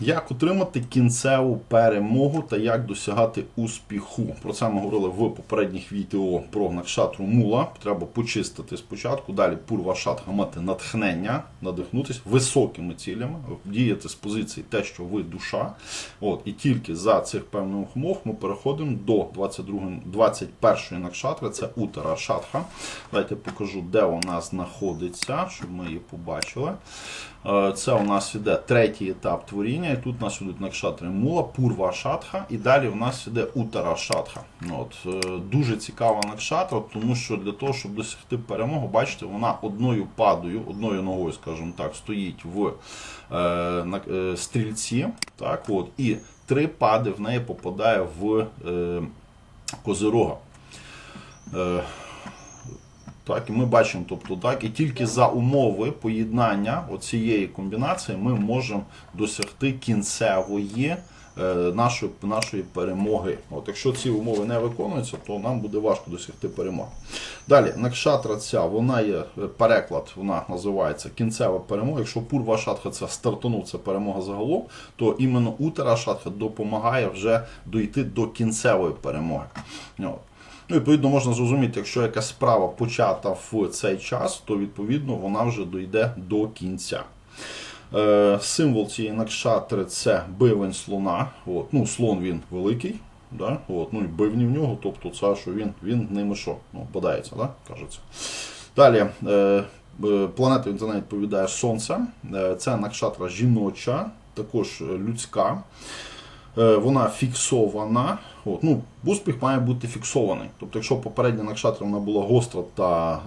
як отримати кінцеву перемогу та як досягати успіху? Про це ми говорили в попередніх відео про накшатру мула. Треба почистити спочатку, далі пурва шатха мати натхнення, надихнутися високими цілями, діяти з позиції те, що ви душа. От, і тільки за цих певних умов ми переходимо до 22, 21 накшатри, це утара шатха. Давайте покажу, де вона знаходиться, щоб ми її побачили. Е, Це у нас іде третій етап творіння, і тут у нас ідуть накшатри мула, пурва шатха, і далі у нас іде утара шатха. Ну, От, е, дуже цікава накшатра, тому що для того, щоб досягти перемоги, бачите, вона одною падою, одною ногою, скажімо так, стоїть в е, е, стрільці. Так, от, і три пади в неї попадає в е, козирога. Е, так, і ми бачимо, тобто, так, і тільки за умови поєднання оцієї комбінації ми можемо досягти кінцевої е, нашої, нашої перемоги. От, якщо ці умови не виконуються, то нам буде важко досягти перемоги. Далі, накшатра ця, вона є е, переклад, вона називається кінцева перемога. Якщо пурва шатха це стартанув, це перемога загалом, то іменно утара шатха допомагає вже дойти до кінцевої перемоги. От. Ну, відповідно, можна зрозуміти, якщо якась справа почата в цей час, то відповідно вона вже дойде до кінця. Е, символ цієї накшатри це бивень слона. От, ну, слон він великий. Да? От, ну і бивні в нього, тобто це, що він, він ними що? Ну, подається, да? кажеться. Далі. Е, планета він відповідає Сонце. Е, це накшатра жіноча, також людська. Вона фіксована. От, ну, успіх має бути фіксований. Тобто, якщо попередня накшатра вона була гостра та е,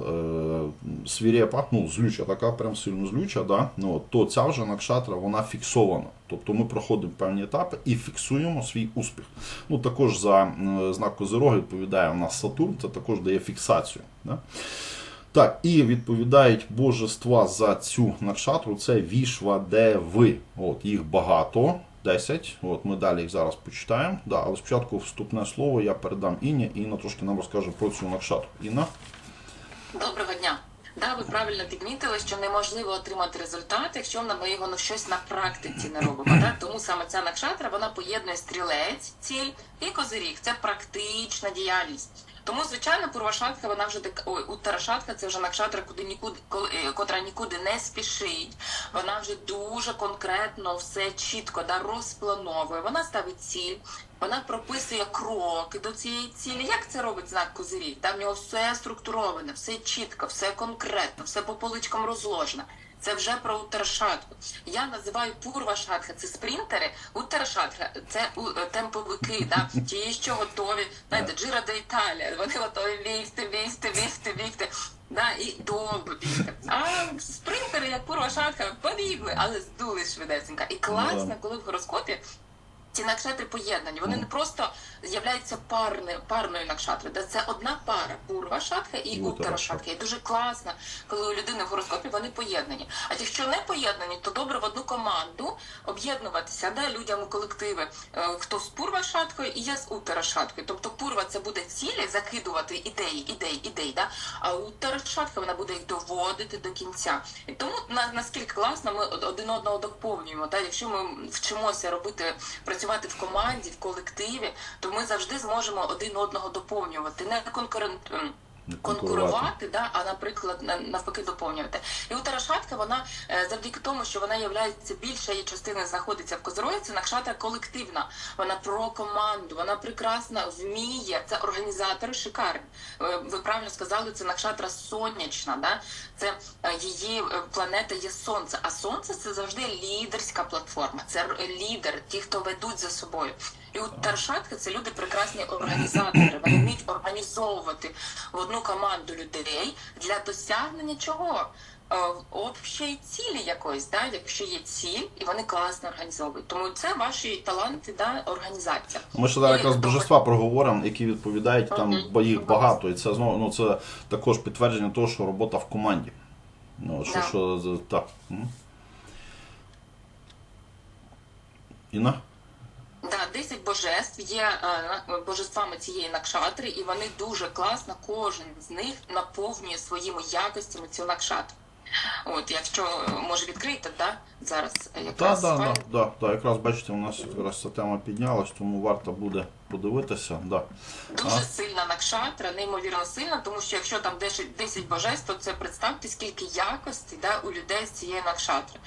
свірепа, ну, злюча, така прям сильно злюча, да? ну, то ця вже накшатра вона фіксована. Тобто ми проходимо певні етапи і фіксуємо свій успіх. Ну, також за е, знак Козирога відповідає у нас Сатурн, це також дає фіксацію. Да? Так, і відповідають божества за цю накшатру, це Вішвадеви. От, їх багато. 10. От ми далі їх зараз почитаємо. Да, але спочатку вступне слово я передам Інні, і Інна трошки нам розкаже про цю накшатру. Інна? Доброго дня. Да, ви правильно підмітили, що неможливо отримати результат, якщо ми його ну, щось на практиці не робимо. Да? Тому саме ця накшатра вона поєднує стрілець, ціль і козиріг. Це практична діяльність. Тому, звичайно, пурвашатка, вона вже так ой, утарашатка це вже накшатра, куди нікуди, е, котра нікуди не спішить. Вона вже дуже конкретно все чітко да, розплановує. Вона ставить ціль, вона прописує кроки до цієї цілі. Як це робить знак козирів? Там в нього все структуроване, все чітко, все конкретно, все по поличкам розложено. Це вже про утершатку. Я називаю пурва шатха, це спринтери, утершатха, це у- е, темповики, да? ті, що готові, знаєте, Джира де Італія, вони готові бігти, бігти, бігти, бігти. Да, і довго бігти. А спринтери, як пурва шатха, побігли, але здули швидесенько. І класно, коли в гороскопі ці накшатри поєднані. Вони не просто з'являються парни, парною накшатри, де це одна пара пурва шатха і І уттара шатха. І дуже класно, коли у людини в гороскопі вони поєднані. А якщо не поєднані, то добре в одну команду об'єднуватися, да, людям у колективи, е, хто з пурва шаткою і я з уттара шаткою. Тобто пурва це буде цілі закидувати ідеї, ідеї, ідеї, да? а уттара шатка вона буде їх доводити до кінця. І тому на, наскільки класно ми од- один одного доповнюємо. Да? Якщо ми вчимося робити, працювати в команді, в колективі, то ми завжди зможемо один одного доповнювати, не конкурент. Конкурувати, да, а наприклад, на- навпаки, доповнювати. І у Тарашатка вона е, завдяки тому, що вона є більша її частина знаходиться в Козорої, це накшата колективна. Вона про команду, вона прекрасно вміє. Це організатори шикарні. Е, Ви правильно сказали, це накшатра сонячна. Да? Це е, її планета є сонце. А сонце це завжди лідерська платформа. Це лідер, ті, хто ведуть за собою. От Таршатки це люди прекрасні організатори. Вони вміють організовувати в одну команду людей для досягнення чого? Е, Общої цілі якоїсь, да? якщо є ціль, і вони класно організовують. Тому це ваші таланти, да, організація. Ми ще зараз якраз божества проговоримо, які відповідають, там бо їх багато. І це знову ну, це також підтвердження того, що робота в команді. Ну, що, Да. що, так. М. Да, 10 божеств є е, божествами цієї накшатри, і вони дуже класно, кожен з них наповнює своїми якостями цю накшатру. От, якщо може відкрити, да? зараз якраз. Так, да, да, да, да, так. Якраз бачите, у нас якраз ця тема піднялась, тому варто буде подивитися. Да. Дуже А? сильна накшатра, неймовірно сильна, тому що якщо там 10, 10 божеств, то це представте, скільки якості да, у людей з цієї накшатри.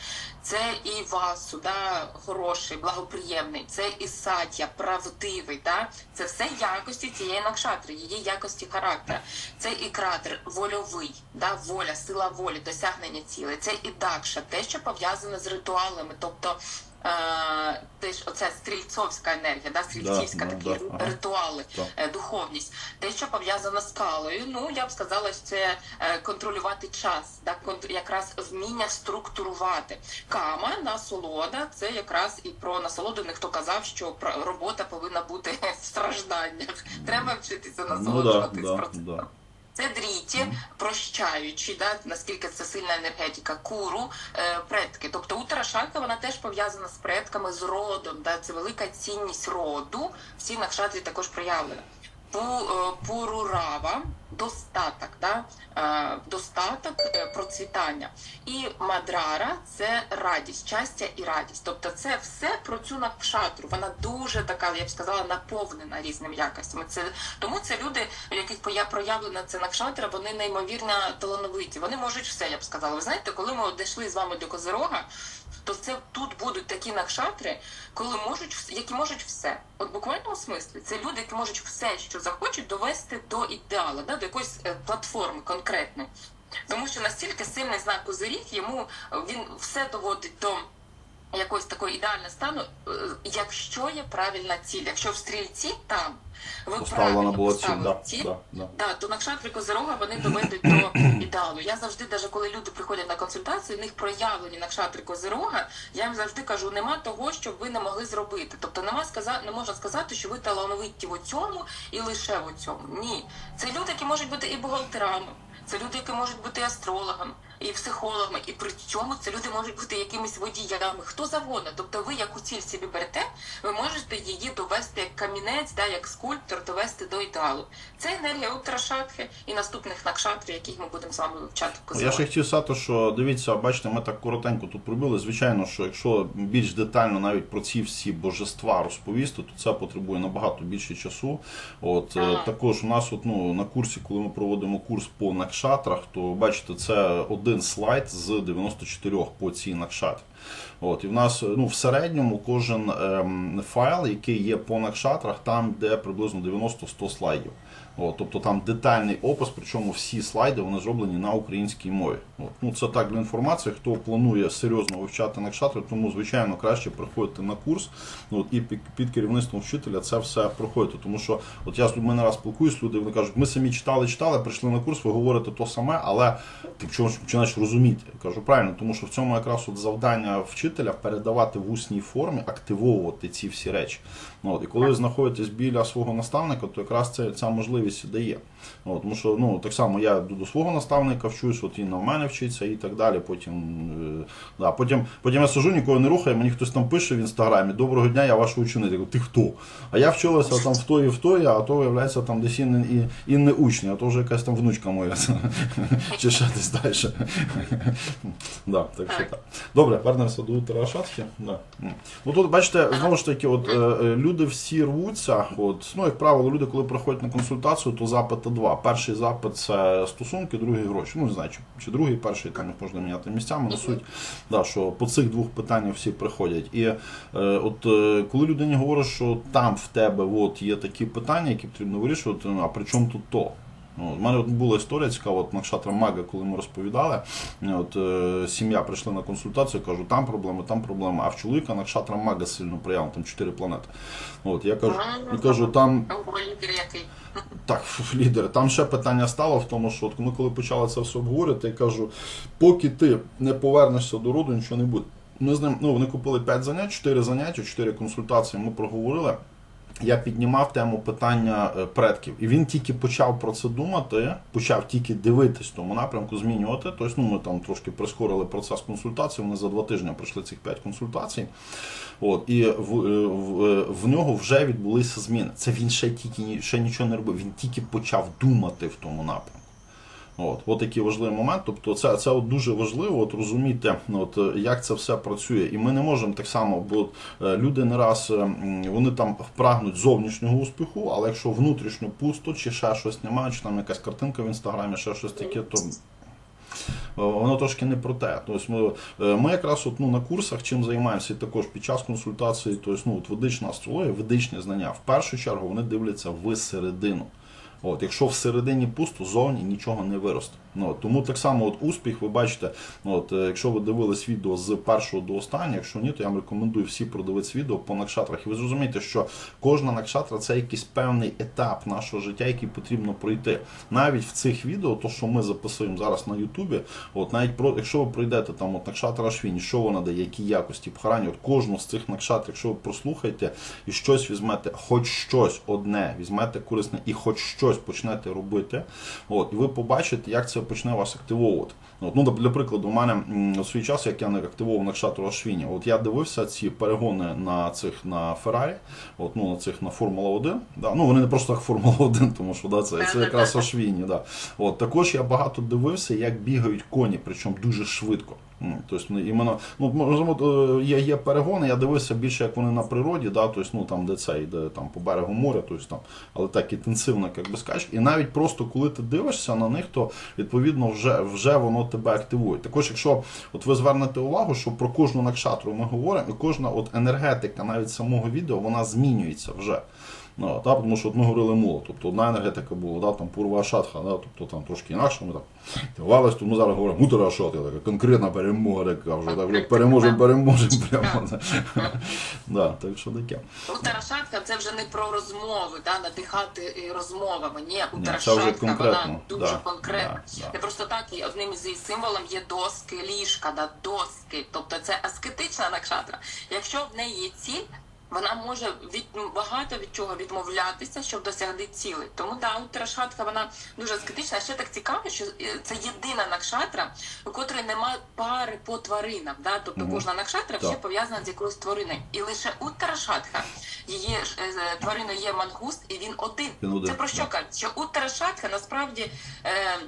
Це і Васу, да, хороший, благоприємний, це і Сатя, правдивий. Да? Це все якості цієї накшатри, її якості характера. Це і кратер вольовий, да, воля, сила волі, досягнення цілей. Це і Дакша, те, що пов'язане з ритуалами, тобто. Е, теж оця стрільцовська енергія, да, стрільцівська Да, такі да, ритуали, Так. е, духовність, те, що пов'язано з калою, ну я б сказала, що це е, контролювати час, да, якраз вміння структурувати. Кама, насолода, це якраз і про насолоду. Ніхто казав, що робота повинна бути в стражданнях. Треба вчитися Ну да, насолоджуватись да, процесом. да. Це дріті, прощаючі, да, наскільки це сильна енергетика, куру, е, предки. Тобто утарашака вона теж пов'язана з предками, з родом. Да, це велика цінність роду. Всі накшатрі також проявлена. Е, пурурава, достаток, да? е, достаток, е, процвітання. І мадрара це радість, щастя і радість. Тобто це все про цю накшатру. Вона дуже така, я б сказала, наповнена різними якостями. Це тому це люди, в яких проявлена ця накшатра, вони неймовірно талановиті. Вони можуть все, я б сказала. Ви знаєте, коли ми дійшли з вами до Козирога, то це тут будуть такі накшатри, коли можуть які можуть все. От в буквальному смислі це люди, які можуть все, що захочуть, довести до ідеалу, да, до якоїсь е, платформи конкретної. Тому що настільки сильний знак козиріг, йому е, він все доводить до якогось такого ідеального стану, е, якщо є правильна ціль. Якщо в стрільці там ви Поставлена правильно була ціль, поставили да, ціль, да, да. Да, то накшатри Козирога вони доведуть до. Я завжди, навіть коли люди приходять на консультацію, в них проявлені накшатри Козирога, я їм завжди кажу, нема того, що ви не могли зробити. Тобто нема сказати, не можна сказати, що ви талановиті в цьому і лише в цьому. Ні. Це люди, які можуть бути і бухгалтерами. Це люди, які можуть бути астрологами, і психологами, і при цьому це люди можуть бути якимись водіями, хто завгодно. Тобто ви яку ціль собі берете, ви можете її довести як камінець, да, як скульптор, довести до ідеалу. Це енергія Уттрашатхи і наступних накшатрів, яких ми будемо з вами вивчати Я ще хотів сказати, що дивіться, бачите, ми так коротенько тут пробили. Звичайно, що якщо більш детально навіть про ці всі божества розповісти, то це потребує набагато більше часу. От е, Ага. також у нас, от, ну, на курсі, коли ми проводимо курс по накшатрах, то бачите, це один слайд з 94 по цій накшат. От, і в нас ну, в середньому кожен ем, файл, який є по накшатрах, там де приблизно 90-100 слайдів. От, тобто там детальний опис, причому всі слайди вони зроблені на українській мові. От, ну, це так для інформації, хто планує серйозно вивчати накшатри, тому звичайно краще приходити на курс от, і під, керівництвом вчителя це все проходити. Тому що от я з людьми не раз спілкуюсь, люди вони кажуть, ми самі читали, читали, прийшли на курс, ви говорите то саме, але ти чогось починаєш розуміти. Я кажу правильно, тому що в цьому якраз от завдання вчителя передавати в усній формі, активовувати ці всі речі. От, і коли ви знаходитесь біля свого наставника, то якраз це, ця можливість і дає. От, тому що ну, так само я до свого наставника вчусь, от він на мене вчиться і так далі. Потім, е, да, потім, потім я сижу, нікого не рухаю, мені хтось там пише в інстаграмі, доброго дня, я ваш ученик. Я кажу, ти хто? А я вчилася там в той і в той, а то виявляється там десь і не, і, і не учні, а то вже якась там внучка моя. Чи ще десь далі. да, так що так. Добре, вернемося до Утера Шатхи. Да. Ну тут бачите, знову ж таки, от е, е, люди всі рвуться. От, ну, як правило, люди, коли приходять на консультацію, то запити два. Перший запит це стосунки, другий гроші. Ну, не знаю, чи, чи другий, перший там їх можна міняти місцями. Але суть, да, що по цих двох питаннях всі приходять. І е, от е, коли людині говорять, що там в тебе от, є такі питання, які потрібно вирішувати, ну, а при чому тут то? Ну, У мене от була історія цікава, от Накшатра Мага, коли ми розповідали, от, е, сім'я прийшла на консультацію, кажу, там проблеми, там проблеми, а в чоловіка Накшатра Мага сильно проявлена, там чотири планети. От, я кажу, я кажу, там лідер так, лідери, там ще питання стало в тому, що от ми коли почали це все обговорювати, я кажу, поки ти не повернешся до роду, нічого не буде. Ми з ним, ну, вони купили 5 занять, 4 заняття, 4 консультації, ми проговорили. Я піднімав тему питання е, предків, і він тільки почав про це думати, почав тільки дивитись тому напрямку, змінювати. Тобто, ну ми там трошки прискорили процес консультації. Вони за два тижні пройшли цих п'ять консультацій. От і в, е, в, е, в нього вже відбулися зміни. Це він ще тільки ще нічого не робив. Він тільки почав думати в тому напрямку. От, от такий важливий момент. Тобто, це, це от дуже важливо от розуміти, от, як це все працює. І ми не можемо так само, бо е, люди не раз е, вони там прагнуть зовнішнього успіху, але якщо внутрішньо пусто, чи ще щось немає, чи там якась картинка в інстаграмі, ще щось таке, то Воно трошки не про те. Тобто ми, е, ми якраз от, ну, на курсах чим займаємося і також під час консультації, тобто, ну, от ведична астрологія, ведичні знання, в першу чергу вони дивляться в середину. От, якщо всередині пусто, зовні нічого не виросте. Ну, тому так само от успіх, ви бачите, ну, от, е, якщо ви дивились відео з першого до останнього, якщо ні, то я вам рекомендую всі продивитися відео по накшатрах. І ви зрозумієте, що кожна накшатра це якийсь певний етап нашого життя, який потрібно пройти. Навіть в цих відео, то що ми записуємо зараз на Ютубі, от навіть про якщо ви пройдете там от накшатра Ашвіні, що вона дає, які якості пхарані, от кожну з цих накшатр, якщо ви прослухаєте і щось візьмете, хоч щось одне, візьмете корисне і хоч щось почнете робити, от, і ви побачите, як це почне вас активовувати. От, ну, для прикладу, у мене у свій час, як я не активував накшатру Ашвіні, от я дивився ці перегони на цих на Феррарі, от, ну, на цих на Формула 1. Да. Ну, вони не просто так Формула 1, тому що да, це, це якраз Ашвіні. Да. От, також я багато дивився, як бігають коні, причому дуже швидко. М, Тобто, ну, іменно, ну, е, є, є перегони, я дивився більше, як вони на природі, да, тобто, ну, там, де це йде там, по берегу моря, тобто, там, але так інтенсивно, як би скачеш. І навіть просто коли ти дивишся на них, то відповідно вже, вже воно тебе активує. Також, якщо от ви звернете увагу, що про кожну накшатру ми говоримо, і кожна от енергетика навіть самого відео, вона змінюється вже. Ну, та, тому що от ми говорили муло, тобто одна енергетика була, да, там пурва шатха, да, тобто там трошки інакше ми так тривалися, то ми зараз говоримо мутера шатха, така конкретна перемога, така вже так вже переможемо, переможемо прямо. да, так що таке. Утарашатка це вже не про розмови, да, надихати е, розмовами. Ні, це вже конкретно, вона дуже да, конкретна. да, да. Не просто так і одним із її символом є доски, ліжка, да, доски. Тобто це аскетична накшатра. Якщо в неї є ціль. Вона може від багато від чого відмовлятися, щоб досягти цілей. Тому да, утрашатка вона дуже аскетична. Ще так цікаво, що е, це єдина накшатра, у котрої немає пари по тваринам. Да? Тобто кожна накшатра ще пов'язана з якоюсь твариною. І лише утрашатка її ж, е, твариною є мангуст, і він один. Це про що кажуть? Що утрашатка насправді. Е,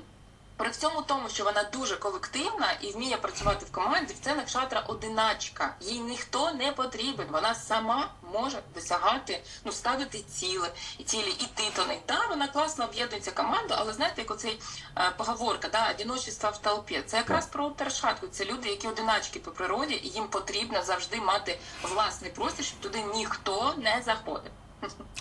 при всьому тому, що вона дуже колективна і вміє працювати в команді, це накшатра одиначка. Їй ніхто не потрібен. Вона сама може досягати, ну ставити цілі, і цілі, іти до них. Да, вона класно об'єднується команду, але знаєте, як оцей е, поговорка, да, одиночество в толпі. Це якраз про утершатку. Це люди, які одиначки по природі, і їм потрібно завжди мати власний простір, щоб туди ніхто не заходив.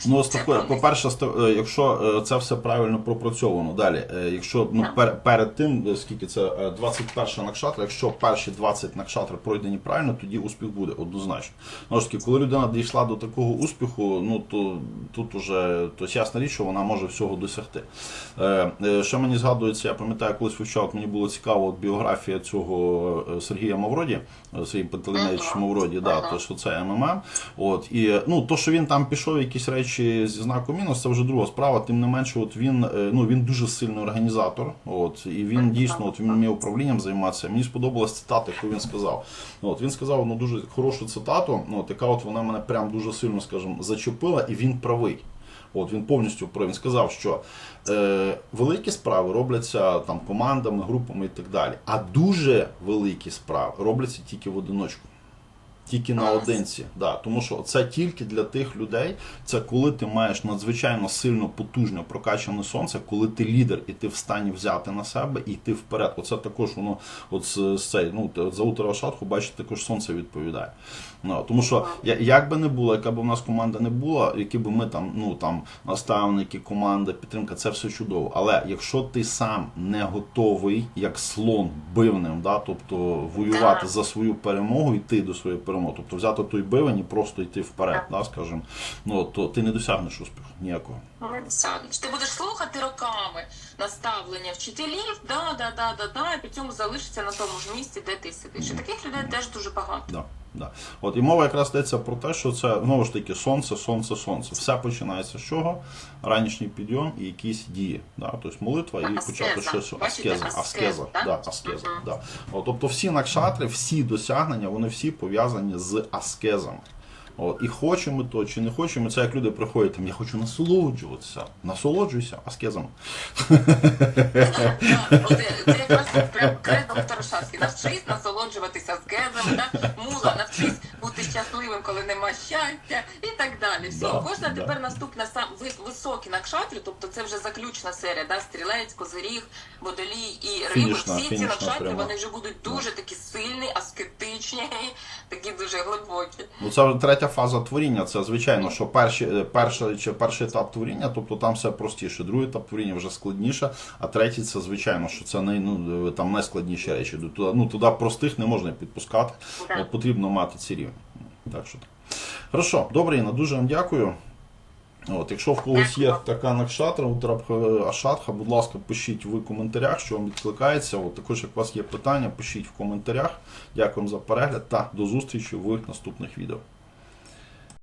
Ну, таке, по-перше, е, якщо е, це все правильно пропрацьовано, далі, е, якщо ну, пер, перед тим, скільки це е, 21 накшатра, якщо перші 20 накшатр пройдені правильно, тоді успіх буде однозначно. Ну, ж таки, коли людина дійшла до такого успіху, ну то тут уже то ясна річ, що вона може всього досягти. Що мені згадується, я пам'ятаю, колись вивчав, мені було цікаво от біографія цього Сергія Мавроді, Сергій Пантелеймович Мавроді, да, то що це МММ. От і ну то, що він там пішов якісь речі зі знаком мінус, це вже друга справа. Тим не менше, от він е, ну він дуже сильний організатор. От і він дійсно от він вміє управлінням займатися. Мені сподобалась цитата, яку він сказав. От він сказав ну дуже хорошу цитату. От яка от вона мене прям дуже сильно, скажімо, зачепила, і він правий. От він повністю. Він сказав, що е, великі справи робляться там командами, групами і так далі. А дуже великі справи робляться тільки в одиночку. Тільки наодинці, да, тому що це тільки для тих людей. Це коли ти маєш надзвичайно сильно потужне прокачане сонце, коли ти лідер і ти в стані взяти на себе і йти вперед. Оце також воно, от з, з цей, ну за утро шатху, бачите, також сонце відповідає. Ну, тому що я- як би не було, яка б у нас команда не була, які б ми там, ну там наставники, команда, підтримка, це все чудово. Але якщо ти сам не готовий, як слон бивним, да, тобто воювати за свою перемогу, йти до своєї перемоги, тобто взяти той бивень і просто йти вперед, да, скажімо, ну то ти не досягнеш успіху ніякого. Не досягнеш. Ти будеш слухати роками наставлення вчителів, да, да, да, да, да, і при цьому залишиться на тому ж місці, де ти сидиш. І таких людей теж дуже багато. Да, да. От і мова якраз йдеться про те, що це знову ж таки сонце, сонце, сонце. Все починається з чого? Ранішній підйом і якісь дії. Да? Тобто молитва і Аскеза. почати щось аскеза. аскеза, Аскеза, да? да, аскеза, Мгм. да. От, тобто всі накшатри, всі досягнення, вони всі пов'язані з аскезами. От, і хочемо то чи не хочемо, це як люди приходять, там, я хочу насолоджуватися. Насолоджуйся аскезом. От, е, Це якраз прям кредо. Навчись насолоджуватися з кезами, мула, навчись бути щасливим, коли нема щастя, і так далі. Все, Да, кожна да. тепер наступна сам ви- високі накшатрі, тобто це вже заключна серія, да? стрілець, козиріг, водолій і риби. Всі ці пряма. вони вже будуть дуже такі сильні, аскетичні, такі дуже глибокі. Ну, це вже третя фаза творіння. Це звичайно, що перші, е, перший, чи перший етап творіння, тобто там все простіше. Другий етап творіння вже складніше, а третій це звичайно, що це най, ну, е, там найскладніші речі. Туди, ну, туди простих не можна підпускати. Так. Потрібно мати ці рівні. Так що так. Хорошо, добре, Інна, дуже вам дякую. От, якщо в когось є така накшатра, утрабха ашатха, будь ласка, пишіть в коментарях, що вам відкликається. От, також, як у вас є питання, пишіть в коментарях. Дякую за перегляд та до зустрічі в наступних відео.